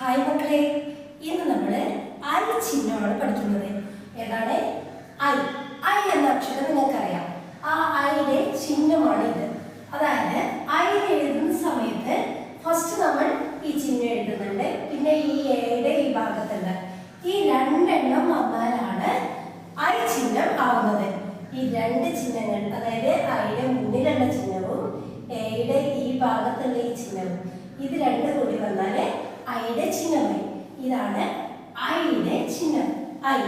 Hi മക്കളെ. ഇന്ന് നമ്മൾ ഐ ചിഹ്നമാണ് പഠിക്കുന്നത്. ഏതാണ്? ഐ. ഐ എന്ന അക്ഷരം നിങ്ങൾക്കറിയാം. ആ ഐയുടെ ചിഹ്നമാണ് ഇത്. അതായത് ഐ എഴുതുന്ന സമയത്ത് ഫസ്റ്റ് നമ്മൾ ഈ ചിഹ്നം എഴുതുന്നുണ്ട്. പിന്നെ ഈ എയുടെ ഈ ഭാഗത്തുണ്ട് ഈ രണ്ടെണ്ണം വന്നാലാണ് ഐ ചിഹ്നം ആവുന്നത്. ഈ രണ്ട് ചിഹ്നങ്ങൾ അതായത് ഐയുടെ മുന്നിലുള്ള ചിഹ്നവും എയുടെ ഈ ഭാഗത്തുള്ള ഈ ചിഹ്നവും ഇത് രണ്ടും ഐയുടെ ചിഹ്നമായി ഇതാണ് ഐയുടെ ചിഹ്നം ഐ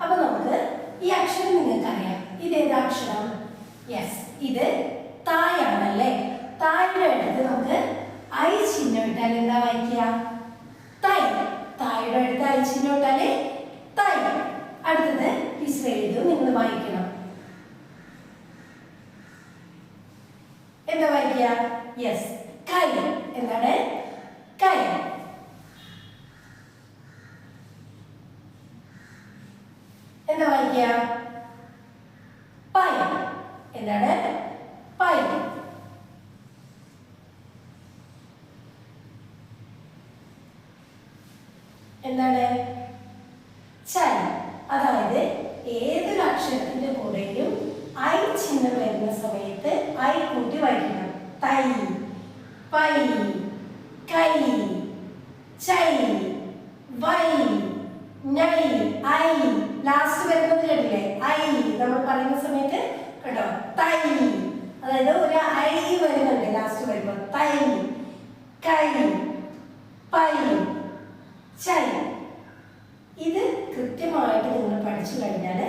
അപ്പൊ നമുക്ക് ഈ അക്ഷരം നിങ്ങൾക്ക് അറിയാം ഇത് ഏതാ അക്ഷരം? യെസ് ഇത് തായാണല്ലേ? തായുടെ അടുത്ത് നമുക്ക് ഐ ചിഹ്നം ഇട്ടാൽ എന്താ വായിക്കുക? തൈ തായുടെ അടുത്ത് ഐ ചിഹ്നം ഇട്ടാൽ തൈ അടുത്തത് ടീച്ചർ നിങ്ങൾ വായിക്കണം. എന്താ വായിക്കുക? യെസ് കൈ. എന്താണ്? കൈ എന്താ വായിക്കുക പൈ എന്താണ്? പൈ എന്താണ്? ചൈ അതായത് ഏതൊരു അക്ഷരത്തിന്റെ കൂടെയും ഐ ചിഹ്നം വരുന്ന സമയത്ത് ഐ കൂട്ടി വായിക്കണം. തൈ. പൈ. കൈ. ചൈ. വൈ. നൈ ഐ. ലാസ്റ്റ് വരുന്നത് കേട്ടില്ലേ ഐ നമ്മൾ പറയുന്ന സമയത്ത് കേട്ടോ തൈ. അതായത് ഒരു ഐ വരുന്നുണ്ട് ലാസ്റ്റ് വരുമ്പോൾ തൈ. കൈ. പൈ. ചൈ. ഇത് കൃത്യമായിട്ട് നിങ്ങൾ പഠിച്ചു കഴിഞ്ഞാൽ